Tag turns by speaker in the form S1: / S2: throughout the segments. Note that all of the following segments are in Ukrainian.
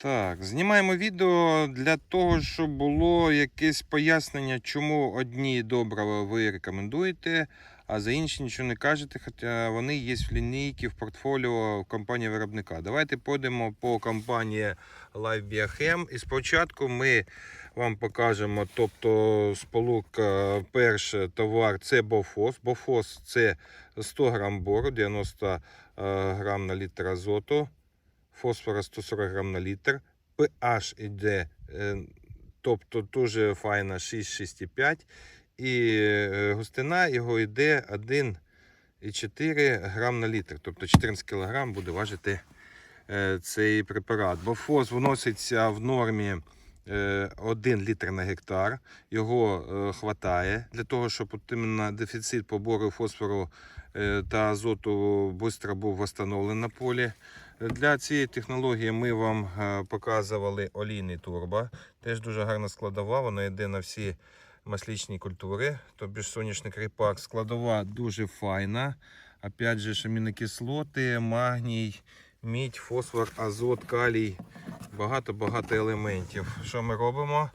S1: Так, знімаємо відео для того, щоб було якесь пояснення, чому одні добрива ви рекомендуєте, а за інші нічого не кажете, хоча вони є в лінійці в портфоліо компанії виробника. Давайте пойдемо по компанії Live Biochem. І спочатку ми вам покажемо, тобто сполука, перший товар це Бофос. Бофос це 100 грам бору, 90 е, грам на літр азоту фосфора 140 грам на літр, pH іде, е, тобто дуже файна 6,6,5 і е, густина його йде 1,4 грам на літр, тобто 14 кг буде важити е, цей препарат. Бо фос вноситься в нормі 1 літр на гектар. Його е, хватає для того, щоб дефіцит побору фосфору е, та азоту швидко був встановлений на полі. Для цієї технології ми вам е, показували олійний турбо. Теж дуже гарна складова, вона йде на всі маслічні культури, тобі ж соняшник ріпак. Складова дуже файна. Опять же, амінокислоти, магній, мідь, фосфор, азот, калій. Багато-багато елементів. Що ми робимо?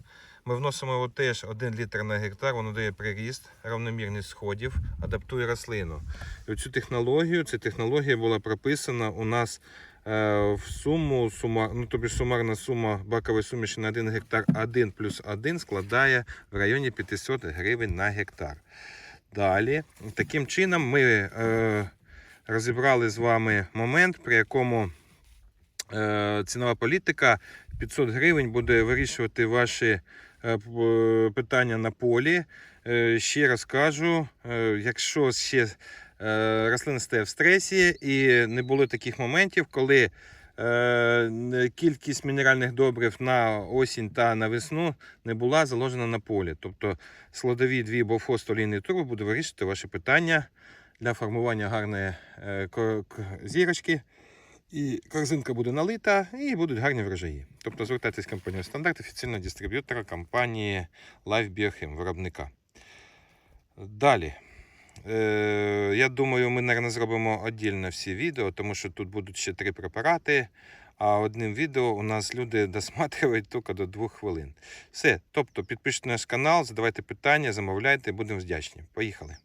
S1: Ми вносимо його теж 1 літр на гектар, воно дає приріст, равномірність сходів, адаптує рослину. І цю технологію, ця технологія була прописана у нас е, в суму, сума, ну, тобі сумарна сума бакової суміші на 1 гектар 1 плюс 1 складає в районі 500 гривень на гектар. Далі, таким чином, ми е, розібрали з вами момент, при якому цінова політика 500 гривень буде вирішувати ваші е, питання на полі. Е, Ще раз кажу, е, якщо ще е, рослина стає в стресі і не було таких моментів, коли е, кількість мінеральних добрив на осінь та на весну не була заложена на полі. Тобто складові дві бофостолійні турбо буде вирішити ваші питання для формування гарної е, зірочки. І корзинка буде налита, і будуть гарні врожаї. Тобто звертайтесь компанію Стандарт, офіційного дистриб'ютора компанії Live Biochem, виробника. Далі. Е, я думаю, ми, мабуть, зробимо віддільно всі відео, тому що тут будуть ще три препарати. А одним відео у нас люди досматривають тільки до двох хвилин. Все. Тобто підпишіть наш канал, задавайте питання, замовляйте, будемо вдячні. Поїхали.